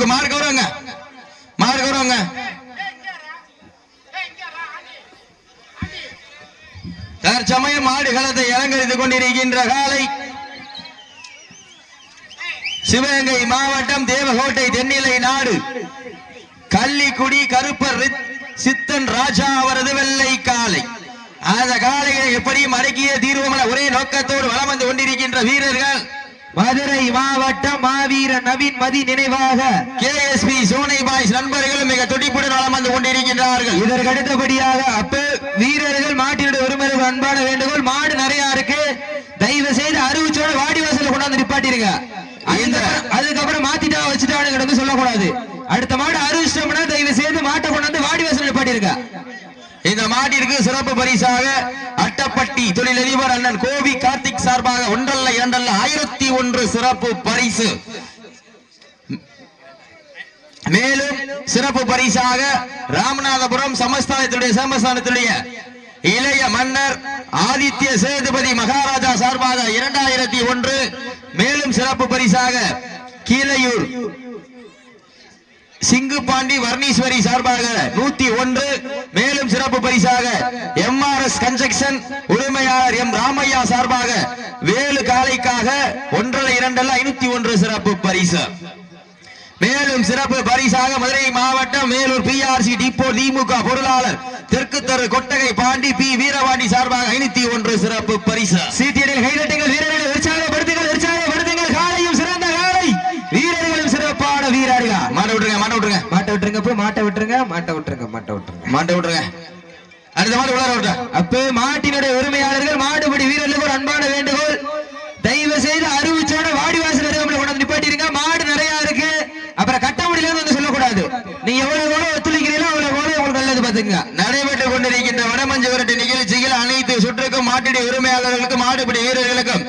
தூக்கு மார்க் வருவாங்க மார்க் வருவாங்க தற்சமயம் மாடு களத்தை அலங்கரித்துக் கொண்டிருக்கின்ற காலை சிவகங்கை மாவட்டம் தேவகோட்டை தென்னிலை நாடு. கள்ளிக்குடி கருப்பர் சித்தன் ராஜா அவரது வெள்ளை காலை. அந்த காலையை எப்படியும் அடக்கிய தீர்வமல ஒரே நோக்கத்தோடு வளம் வந்து கொண்டிருக்கின்ற வீரர்கள் மதுரை மாவட்டம் மாவீர நவீன் மதி நினைவாக கேஎஸ்பி சோனை பாய்ஸ் நண்பர்களும் மிக துடிப்புடன் வலம் வந்து கொண்டிருக்கின்றார்கள். இதற்கு அடுத்தபடியாக அப்ப வீரர்கள் மாட்டினுடைய ஒருமருக்கு அன்பான வேண்டுகோள் மாடு நிறைய இருக்கு. தயவு செய்து அறிவிச்சோட வாடி வாசல்ல கொண்டாந்து நிப்பாட்டிருங்க. அதுக்கப்புறம் மாத்திட்டா வச்சுட்டானுங்க வந்து சொல்லக்கூடாது. அடுத்த மாடு அறிவிச்சிட்டோம்னா தயவு செய்து மாட்டை கொண்டாந்து வாடி வாசல் நிப்பாட்டிருங்க. இந்த மாட்டிற்கு சிறப்பு பரிசாக அட்டப்பட்டி தொழிலதிபர் அண்ணன் கோவி கார்த்திக் சார்பாக ஒன்றல்ல இரண்டல்ல ஆயிரத்தி ஒன்று சிறப்பு பரிசு. மேலும் சிறப்பு பரிசாக ராமநாதபுரம் சமஸ்தானத்துடைய சமஸ்தானத்துடைய இளைய மன்னர் ஆதித்ய சேதுபதி மகாராஜா சார்பாக இரண்டாயிரத்தி ஒன்று. மேலும் சிறப்பு பரிசாக கீழையூர் சிங்கு பாண்டி வர்ணீஸ்வரி சார்பாக நூத்தி ஒன்று. மேலும் சிறப்பு பரிசாக எம் எஸ் கன்ஸ்ட்ரக்ஷன் உரிமையாளர் எம் ராமையா சார்பாக வேலு காலைக்காக ஒன்றரை இரண்டல்ல ஐநூத்தி ஒன்று சிறப்பு பரிசு. மேலும் சிறப்பு பரிசாக மதுரை மாவட்டம் மேலூர் பிஆர்சி டிப்போ திமுக பொருளாளர் தெற்கு தெரு கொட்டகை பாண்டி பி வீரபாண்டி சார்பாக ஐநூத்தி ஒன்று சிறப்பு பரிசு. சீட்டியடில் கைதட்டுங்கள் வீரர்களை உற்சாகப்படுத்துங்கள் உற்சாகப்படுத்துங்கள். காலையும் சிறந்த காலை. வீரர்களும் சிறப்பான வீரர்கள். மாட்ட விட்டுருங்க மாட்ட விட்டுருங்க. மாட்டை விட்டுருங்க போ மாட்டை விட்டுருங்க மாட்டை விட்டுருங்க மாட்டை விட்டுருங்க. மாட்ட விட்டுருங்க. அடுத்த மாதிரி உலர விட்டுருங்க அப்போ மாட்டினுடைய உரிமையாளர்கள் மாடுபடி வீரர்களுக்கு ஒரு அன்பான வேண்டுகோள். தயவு செய்து அறிவிச்சோட வாடி வாசல் அருகாமல் கொண்டாந்து நிப்பாட்டிருங்க. மாடு நிறைய இருக்கு. அப்புறம் கட்ட முடியலன்னு வந்து சொல்லக்கூடாது. நீங்க எவ்வளவு எவ்வளவு ஒத்துழைக்கிறீங்களோ அவ்வளவு எவ்வளவு உங்களுக்கு நல்லது பாத்துங்க நடைபெற்றுக் கொண்டிருக்கின்ற வடமஞ்சு விரட்டு நிகழ்ச்சியில் அனைத்து சுற்றுக்கும் மாட்டுடைய உரிமையாளர்களுக்கும் மாடுபடி வீரர்களுக்கும்